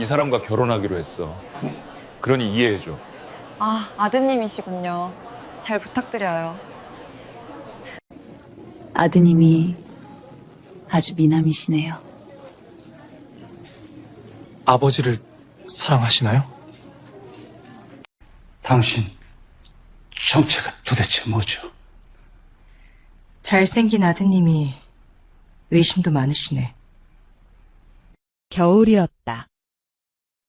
이 사람과 결혼하기로 했어. 그러니 이해해줘. 아, 아드님이시군요. 잘 부탁드려요. 아드님이 아주 미남이시네요. 아버지를 사랑하시나요? 당신 정체가 도대체 뭐죠? 잘생긴 아드님이 의심도 많으시네. 겨울이었다.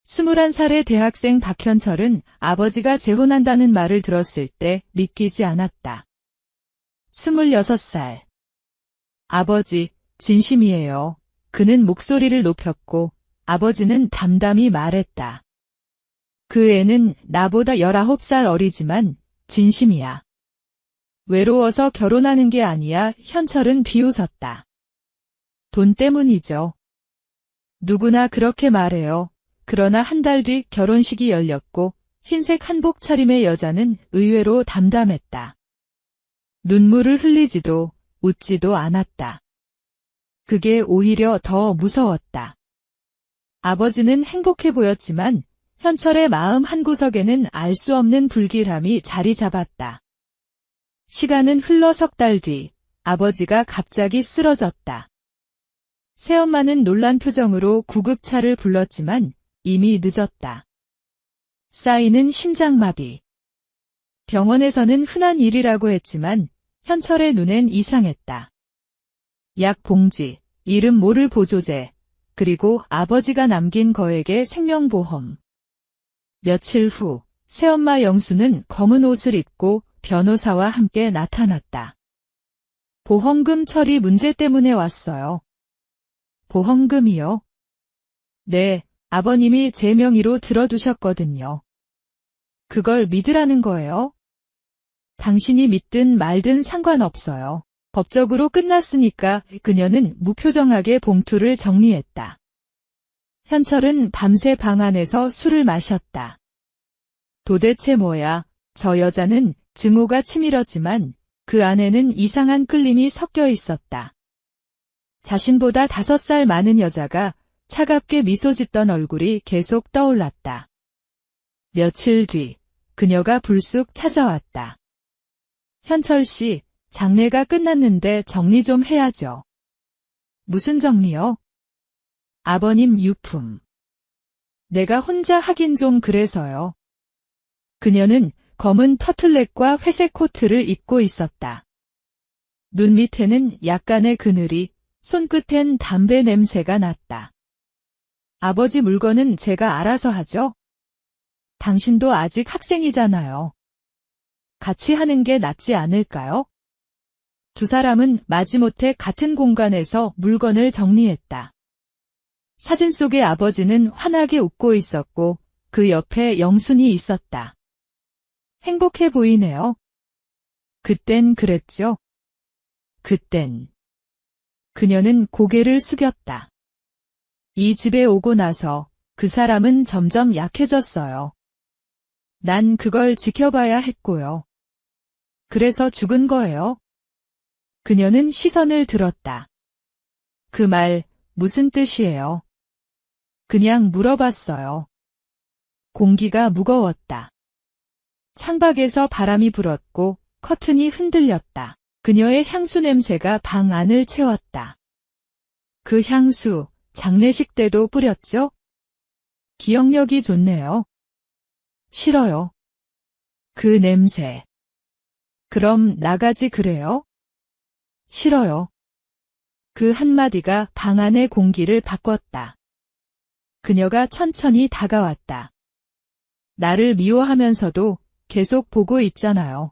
21살의 대학생 박현철은 아버지가 재혼한다는 말을 들었을 때 믿기지 않았다. 26살. 아버지, 진심이에요. 그는 목소리를 높였고 아버지는 담담히 말했다. 그 애는 나보다 19살 어리지만 진심이야. 외로워서 결혼하는 게 아니야 현철은 비웃었다. 돈 때문이죠. 누구나 그렇게 말해요. 그러나 한 달 뒤 결혼식이 열렸고 흰색 한복 차림의 여자는 의외로 담담했다. 눈물을 흘리지도 웃지도 않았다. 그게 오히려 더 무서웠다. 아버지는 행복해 보였지만 현철의 마음 한구석에는 알 수 없는 불길함이 자리 잡았다. 시간은 흘러 석 달 뒤 아버지가 갑자기 쓰러졌다. 새엄마는 놀란 표정으로 구급차를 불렀지만 이미 늦었다. 쌓이는 심장마비. 병원에서는 흔한 일이라고 했지만 현철의 눈엔 이상했다. 약 봉지, 이름 모를 보조제, 그리고 아버지가 남긴 거액의 생명보험. 며칠 후 새엄마 영수는 검은 옷을 입고 변호사와 함께 나타났다. 보험금 처리 문제 때문에 왔어요. 보험금이요? 네, 아버님이 제 명의로 들어두셨거든요. 그걸 믿으라는 거예요? 당신이 믿든 말든 상관없어요. 법적으로 끝났으니까 그녀는 무표정하게 봉투를 정리했다. 현철은 밤새 방 안에서 술을 마셨다. 도대체 뭐야, 저 여자는 증오가 치밀었지만 그 안에는 이상한 끌림이 섞여 있었다. 자신보다 다섯 살 많은 여자가 차갑게 미소 짓던 얼굴이 계속 떠올랐다. 며칠 뒤, 그녀가 불쑥 찾아왔다. 현철 씨, 장례가 끝났는데 정리 좀 해야죠. 무슨 정리요? 아버님 유품. 내가 혼자 하긴 좀 그래서요. 그녀는 검은 터틀넥과 회색 코트를 입고 있었다. 눈 밑에는 약간의 그늘이, 손끝엔 담배 냄새가 났다. 아버지 물건은 제가 알아서 하죠? 당신도 아직 학생이잖아요. 같이 하는 게 낫지 않을까요? 두 사람은 마지못해 같은 공간에서 물건을 정리했다. 사진 속의 아버지는 환하게 웃고 있었고 그 옆에 영순이 있었다. 행복해 보이네요. 그땐 그랬죠? 그땐. 그녀는 고개를 숙였다. 이 집에 오고 나서 그 사람은 점점 약해졌어요. 난 그걸 지켜봐야 했고요. 그래서 죽은 거예요. 그녀는 시선을 들었다. 그 말 무슨 뜻이에요? 그냥 물어봤어요. 공기가 무거웠다. 창밖에서 바람이 불었고 커튼이 흔들렸다. 그녀의 향수 냄새가 방 안을 채웠다. 그 향수, 장례식 때도 뿌렸죠? 기억력이 좋네요. 싫어요. 그 냄새. 그럼 나가지 그래요? 싫어요. 그 한마디가 방 안의 공기를 바꿨다. 그녀가 천천히 다가왔다. 나를 미워하면서도 계속 보고 있잖아요.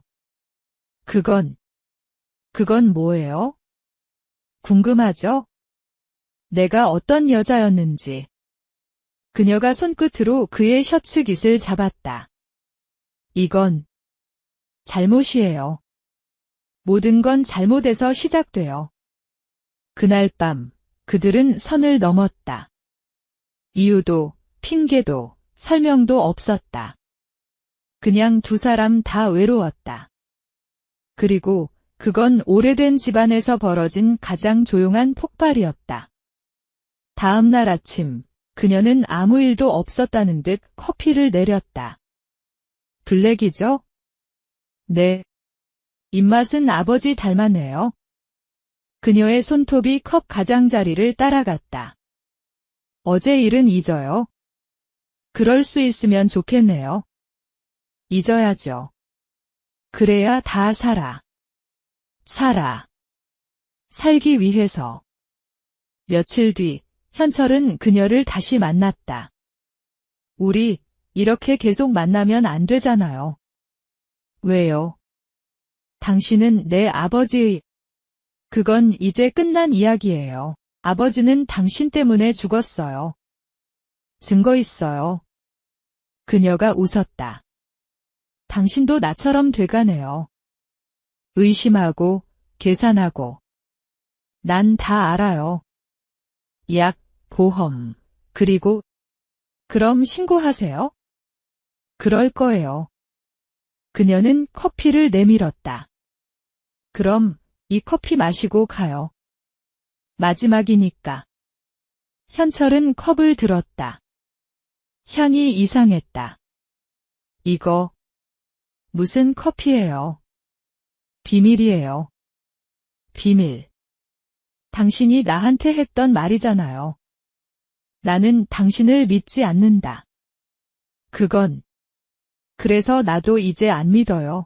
그건, 그건 뭐예요? 궁금하죠? 내가 어떤 여자였는지. 그녀가 손끝으로 그의 셔츠 깃을 잡았다. 이건 잘못이에요. 모든 건 잘못에서 시작돼요. 그날 밤 그들은 선을 넘었다. 이유도 핑계도 설명도 없었다. 그냥 두 사람 다 외로웠다. 그리고 그건 오래된 집안에서 벌어진 가장 조용한 폭발이었다. 다음 날 아침 그녀는 아무 일도 없었다는 듯 커피를 내렸다. 블랙이죠? 네. 입맛은 아버지 닮았네요. 그녀의 손톱이 컵 가장자리를 따라갔다. 어제 일은 잊어요. 그럴 수 있으면 좋겠네요. 잊어야죠. 그래야 다 살아. 살아. 살기 위해서. 며칠 뒤, 현철은 그녀를 다시 만났다. 우리, 이렇게 계속 만나면 안 되잖아요. 왜요? 당신은 내 아버지의, 그건 이제 끝난 이야기예요. 아버지는 당신 때문에 죽었어요. 증거 있어요. 그녀가 웃었다. 당신도 나처럼 돼가네요. 의심하고, 계산하고. 난 다 알아요. 약, 보험, 그리고, 그럼 신고하세요? 그럴 거예요. 그녀는 커피를 내밀었다. 그럼, 이 커피 마시고 가요. 마지막이니까. 현철은 컵을 들었다. 향이 이상했다. 이거, 무슨 커피예요? 비밀이에요. 비밀. 당신이 나한테 했던 말이잖아요. 나는 당신을 믿지 않는다. 그건. 그래서 나도 이제 안 믿어요.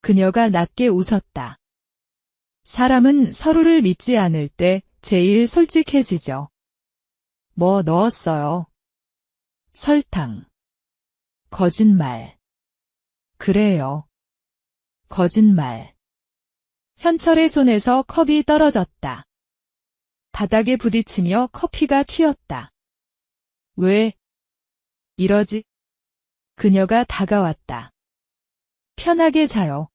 그녀가 낮게 웃었다. 사람은 서로를 믿지 않을 때 제일 솔직해지죠. 뭐 넣었어요? 설탕. 거짓말. 그래요. 거짓말. 현철의 손에서 컵이 떨어졌다. 바닥에 부딪히며 커피가 튀었다. 왜? 이러지? 그녀가 다가왔다. 편하게 자요.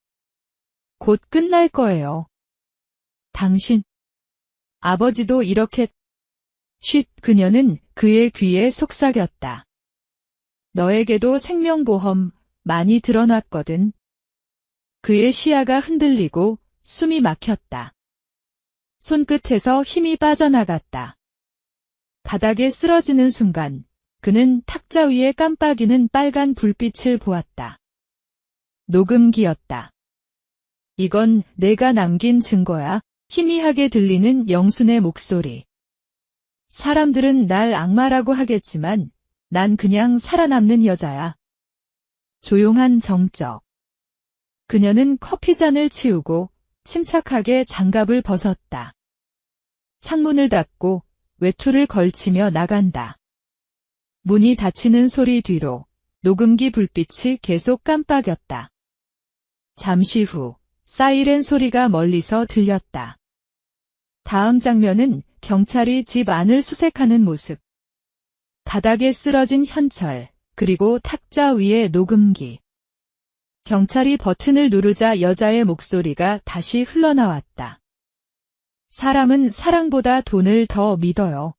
곧 끝날 거예요. 당신. 아버지도 이렇게 쉿 그녀는 그의 귀에 속삭였다. 너에게도 생명보험 많이 드러났거든. 그의 시야가 흔들리고 숨이 막혔다. 손끝에서 힘이 빠져나갔다. 바닥에 쓰러지는 순간 그는 탁자 위에 깜빡이는 빨간 불빛을 보았다. 녹음기였다. 이건 내가 남긴 증거야. 희미하게 들리는 영순의 목소리. 사람들은 날 악마라고 하겠지만 난 그냥 살아남는 여자야. 조용한 정적. 그녀는 커피잔을 치우고 침착하게 장갑을 벗었다. 창문을 닫고 외투를 걸치며 나간다. 문이 닫히는 소리 뒤로 녹음기 불빛이 계속 깜빡였다. 잠시 후 사이렌 소리가 멀리서 들렸다. 다음 장면은 경찰이 집 안을 수색하는 모습. 바닥에 쓰러진 현철, 그리고 탁자 위에 녹음기. 경찰이 버튼을 누르자 여자의 목소리가 다시 흘러나왔다. 사람은 사랑보다 돈을 더 믿어요.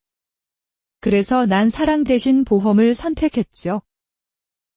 그래서 난 사랑 대신 보험을 선택했죠.